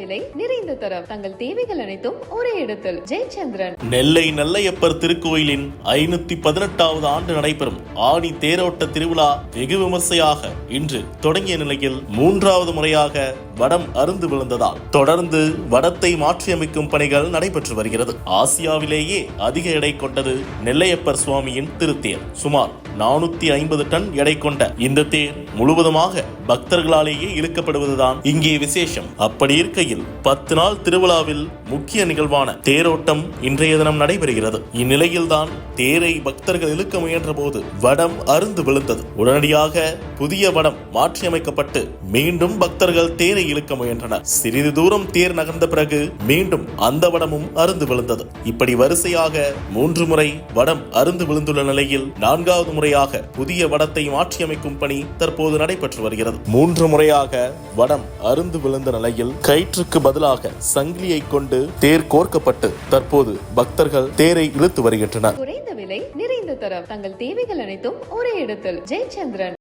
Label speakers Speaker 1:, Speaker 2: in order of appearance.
Speaker 1: விலை நிறைந்த தரம். தங்கள் தேவைகள் அனைத்தும் ஒரே இடத்தில். ஜெயச்சந்திரன்.
Speaker 2: நெல்லை நல்லையப்பர் திருக்கோயிலின் ஐநூத்தி பதினெட்டாவது ஆண்டு நடைபெறும் ஆடி தேரோட்ட திருவிழா வெகு விமர்சையாக இன்று தொடங்கிய நிலையில் மூன்றாவது முறையாக வடம் அருந்து விழுந்ததால் தொடர்ந்து வடத்தை மாற்றியமைக்கும் பணிகள் நடைபெற்று வருகிறது. ஆசியாவிலேயே அதிக எடை கொண்டது நெல்லையப்பர் சுவாமியின் திருத்தேர். சுமார் நானூத்தி ஐம்பது டன் எடை கொண்ட இந்த தேர் முழுவதுமாக பக்தர்களாலேயே இழுக்கப்படுவதுதான் இங்கே விசேஷம். அப்படி இருக்கையில் பத்து நாள் திருவிழாவில் முக்கிய நிகழ்வான தேரோட்டம் இன்றைய தினம் நடைபெறுகிறது. இந்நிலையில்தான் தேரை பக்தர்கள் இழுக்க முயன்ற போது வடம் அருந்து விழுந்தது. உடனடியாக புதிய வடம் மாற்றியமைக்கப்பட்டு மீண்டும் பக்தர்கள் தேரை இழுக்க முயன்றனர். சிறிது தூரம் தேர் நகர்ந்த பிறகு மீண்டும் அந்த வடமும் அருந்து விழுந்தது. இப்படி வரிசையாக மூன்று முறை வடம் அருந்து விழுந்துள்ள நிலையில் நான்காவது முறையாக புதிய வடத்தை மாற்றியமைக்கும் பணி தற்போது நடைபெற்று வருகிறது. மூன்று முறையாக வடம் அருந்து விழுந்த நிலையில் கயிற்றுக்கு பதிலாக சங்கிலியை கொண்டு தேர் கோர்க்கப்பட்டு தற்போது பக்தர்கள் தேரை இழுத்து வருகின்றனர்.
Speaker 1: குறைந்த விலை நிறைந்த தரம். தங்கள் தேவைகள் அனைத்தும் ஒரே இடத்தில். ஜெயச்சந்திரன்.